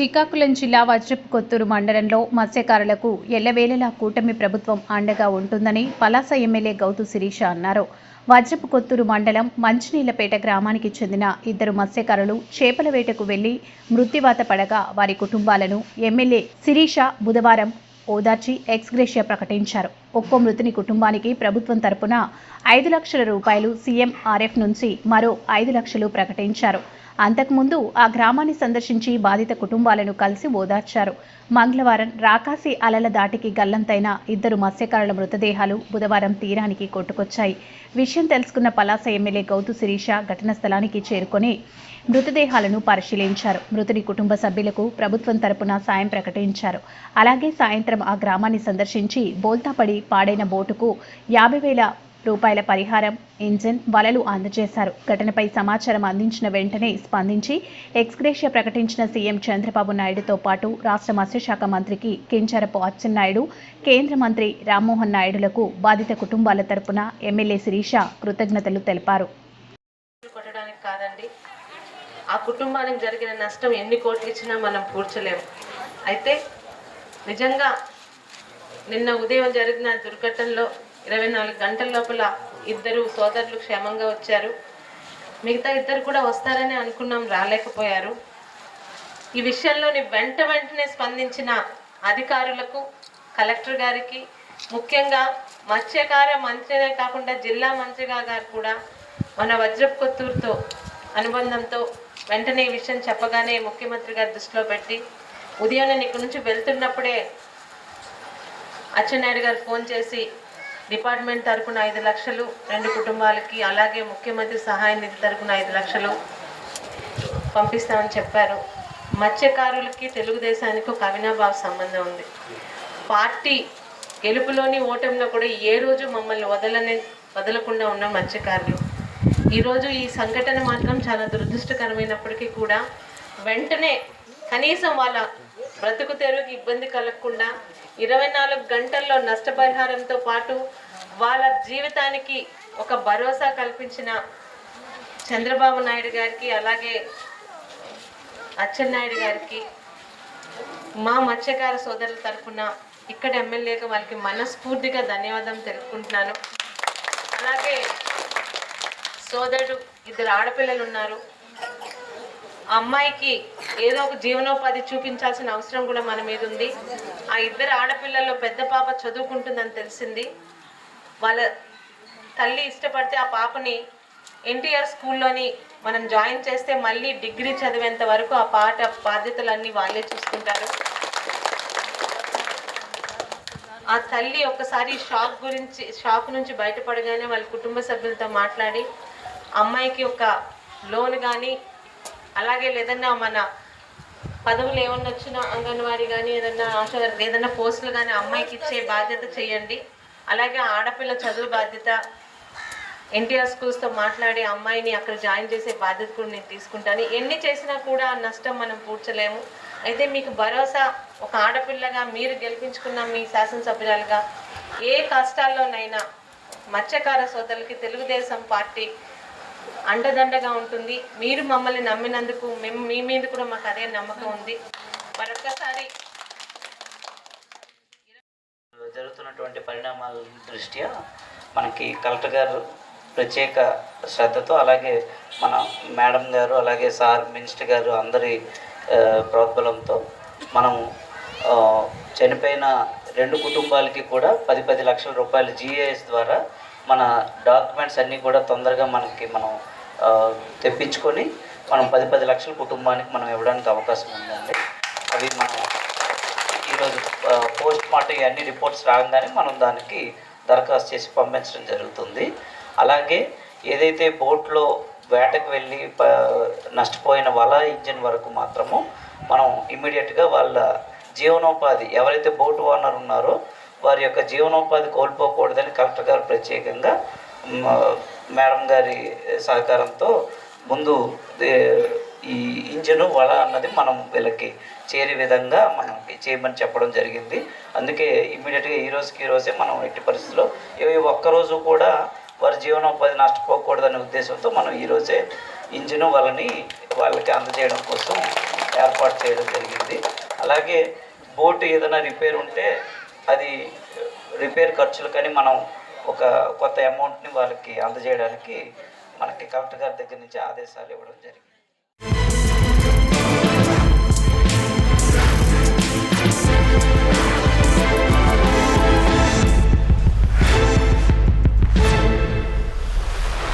శ్రీకాకుళం జిల్లా వజ్రపు కొత్తూరు మండలంలో మత్స్యకారులకు ఎల్లవేళలా కూటమి ప్రభుత్వం అండగా ఉంటుందని పలాస ఎమ్మెల్యే గౌతు శిరీష అన్నారు. వజ్రపు కొత్తూరు మండలం మంచినీళ్ళపేట గ్రామానికి చెందిన ఇద్దరు మత్స్యకారులు చేపల వేటకు వెళ్ళి మృత్యువాత పడగా వారి కుటుంబాలను ఎమ్మెల్యే శిరీష బుధవారం ఓదార్చి ఎక్స్గ్రేషియా ప్రకటించారు. ఒక్కో మృతుని కుటుంబానికి ప్రభుత్వం తరపున ఐదు లక్షల రూపాయలు సీఎంఆర్ఎఫ్ నుంచి మరో ఐదు లక్షలు ప్రకటించారు. అంతకుముందు ఆ గ్రామాన్ని సందర్శించి బాధిత కుటుంబాలను కలిసి ఓదార్చారు. మంగళవారం రాకాసి అలల దాటికి గల్లంతైన ఇద్దరు మత్స్యకారుల మృతదేహాలు బుధవారం తీరానికి కొట్టుకొచ్చాయి. విషయం తెలుసుకున్న పలాస ఎమ్మెల్యే గౌతు శిరీష ఘటన స్థలానికి చేరుకొని మృతదేహాలను పరిశీలించారు. మృతుని కుటుంబ సభ్యులకు ప్రభుత్వం తరపున సాయం ప్రకటించారు. అలాగే సాయంత్రం ఆ గ్రామాన్ని సందర్శించి బోల్తాపడి పాడైన బోటుకు యాభై వేల రూపాయల పరిహారం ఇంజన్ వలలు అందజేశారు. ఘటనపై సమాచారం అందించిన వెంటనే స్పందించి ఎక్స్గ్రేషియా ప్రకటించిన సీఎం చంద్రబాబు నాయుడుతో పాటు రాష్ట్ర మత్స్యశాఖ మంత్రికి కించరపు అచ్చెన్నాయుడు కేంద్ర మంత్రి రామ్మోహన్ నాయుడులకు బాధిత కుటుంబాల తరపున ఎమ్మెల్యే శిరీష కృతజ్ఞతలు తెలిపారు. కొట్టడానికి కాదండి. ఆ కుటుంబానికి జరిగిన నష్టం ఎన్ని కోట్లు ఇచ్చినా మనం పూడ్చలేము. అయితే నిజంగా నిన్న ఉదయం జరిగిన దుర్ఘటనలో ఇరవై నాలుగు గంటల లోపల ఇద్దరు సోదరులు క్షేమంగా వచ్చారు. మిగతా ఇద్దరు కూడా వస్తారని అనుకున్నాం రాలేకపోయారు. ఈ విషయంలోని వెంట వెంటనే స్పందించిన అధికారులకు కలెక్టర్ గారికి ముఖ్యంగా మత్స్యకార మంత్రినే కాకుండా జిల్లా మంత్రిగా గారు కూడా మన వజ్రపు కొత్తూరుతో అనుబంధంతో వెంటనే ఈ విషయం చెప్పగానే ముఖ్యమంత్రి గారి దృష్టిలో పెట్టి ఉదయం నేను ఇక్కడి నుంచి వెళ్తున్నప్పుడే అచ్చెన్నాయుడు గారు ఫోన్ చేసి డిపార్ట్మెంట్ తరపున ఐదు లక్షలు రెండు కుటుంబాలకి అలాగే ముఖ్యమంత్రి సహాయ నిధి తరపున ఐదు లక్షలు పంపిస్తామని చెప్పారు. మత్స్యకారులకి తెలుగుదేశానికి ఒక అవినాభావ సంబంధం ఉంది. పార్టీ గెలుపులోని ఓటమిలో కూడా ఏ రోజు మమ్మల్ని వదలనే వదలకుండా ఉన్న మత్స్యకారులు. ఈరోజు ఈ సంఘటన మాత్రం చాలా దురదృష్టకరమైనప్పటికీ కూడా వెంటనే కనీసం వాళ్ళ బ్రతుకు తెరువుకి ఇబ్బంది కలగకుండా ఇరవై నాలుగు గంటల్లో నష్టపరిహారంతో పాటు వాళ్ళ జీవితానికి ఒక భరోసా కల్పించిన చంద్రబాబు నాయుడు గారికి అలాగే అచ్చెన్నాయుడు గారికి మా మత్స్యకార సోదరుల తరఫున ఇక్కడ ఎమ్మెల్యేగా వాళ్ళకి మనస్ఫూర్తిగా ధన్యవాదం తెలుపుకుంటున్నాను. అలాగే సోదరుడు ఇద్దరు ఆడపిల్లలు ఉన్నారు. అమ్మాయికి ఏదో ఒక జీవనోపాధి చూపించాల్సిన అవసరం కూడా మన మీద ఉంది. ఆ ఇద్దరు ఆడపిల్లల్లో పెద్ద పాప చదువుకుంటుందని తెలిసింది. వాళ్ళ తల్లి ఇష్టపడితే ఆ పాపని ఎన్టీఆర్ స్కూల్లోని మనం జాయిన్ చేస్తే మళ్ళీ డిగ్రీ చదివేంత వరకు ఆ పాట బాధ్యతలన్నీ వాళ్ళే చూసుకుంటారు. ఆ తల్లి ఒక్కసారి షాక్ గురించి షాక్ నుంచి బయటపడగానే వాళ్ళ కుటుంబ సభ్యులతో మాట్లాడి అమ్మాయికి ఒక లోన్ కానీ అలాగే లేదన్నా మన పదవులు ఏమన్నా వచ్చినా అంగన్వాడీ కానీ ఏదన్నా ఆశ ఏదన్నా పోస్టులు కానీ అమ్మాయికి ఇచ్చే బాధ్యత చేయండి. అలాగే ఆడపిల్ల చదువు బాధ్యత. ఎన్టీఆర్ స్కూల్స్తో మాట్లాడి అమ్మాయిని అక్కడ జాయిన్ చేసే బాధ్యత కూడా నేను తీసుకుంటాను. ఎన్ని చేసినా కూడా నష్టం మనం పూడ్చలేము. అయితే మీకు భరోసా ఒక ఆడపిల్లగా మీరు గెలిపించుకున్న మీ శాసనసభ్యురాలుగా ఏ కష్టాల్లోనైనా మత్స్యకార సోదరులకి తెలుగుదేశం పార్టీ అండదండగా ఉంటుంది. మీరు మమ్మల్ని నమ్మినందుకు మేము మీ మీద కూడా మాకు అదే నమ్మకం ఉంది. మరొక్కసారి జరుగుతున్నటువంటి పరిణామాల దృష్ట్యా మనకి కలెక్టర్ గారు ప్రత్యేక శ్రద్ధతో అలాగే మన మేడం గారు అలాగే సార్ మినిస్టర్ గారు అందరి ఆ, ప్రోద్బలంతో మనం చనిపోయిన రెండు కుటుంబాలకి కూడా పది పది లక్షల రూపాయలు జిఏఎస్ ద్వారా మన డాక్యుమెంట్స్ అన్నీ కూడా తొందరగా మనకి మనం తెప్పించుకొని మనం పది పది లక్షల కుటుంబానికి మనం ఇవ్వడానికి అవకాశం ఉందండి. అవి మనం ఈరోజు పోస్ట్ మార్టం అన్ని రిపోర్ట్స్ రాగానే మనం దానికి దరఖాస్తు చేసి పంపించడం జరుగుతుంది. అలాగే ఏదైతే బోట్లో వేటకు వెళ్ళి నష్టపోయిన వల ఇంజిన్ వరకు మాత్రము మనం ఇమ్మీడియట్గా వాళ్ళ జీవనోపాధి ఎవరైతే బోట్ ఓనర్ ఉన్నారో వారి యొక్క జీవనోపాధి కోల్పోకూడదని కలెక్టర్ గారు ప్రత్యేకంగా మేడం గారి సహకారంతో ముందు ఈ ఇంజను వల అన్నది మనం వీళ్ళకి చేరే విధంగా మనకి చేయమని చెప్పడం జరిగింది. అందుకే ఇమ్మీడియట్గా ఈ రోజుకి ఈ రోజే మనం ఎట్టి పరిస్థితుల్లో ఏ ఒక్కరోజు కూడా వారి జీవనోపాధి నష్టపోకూడదనే ఉద్దేశంతో మనం ఈరోజే ఇంజను వాళ్ళని వాళ్ళకి అందజేయడం కోసం ఏర్పాటు చేయడం జరిగింది. అలాగే బోటు ఏదైనా రిపేర్ ఉంటే అది రిపేర్ ఖర్చులకని మనం ఒక కొత్త అమౌంట్ని వాళ్ళకి అందజేయడానికి మనకి కలెక్టర్ గారి దగ్గర నుంచి ఆదేశాలు ఇవ్వడం జరిగింది.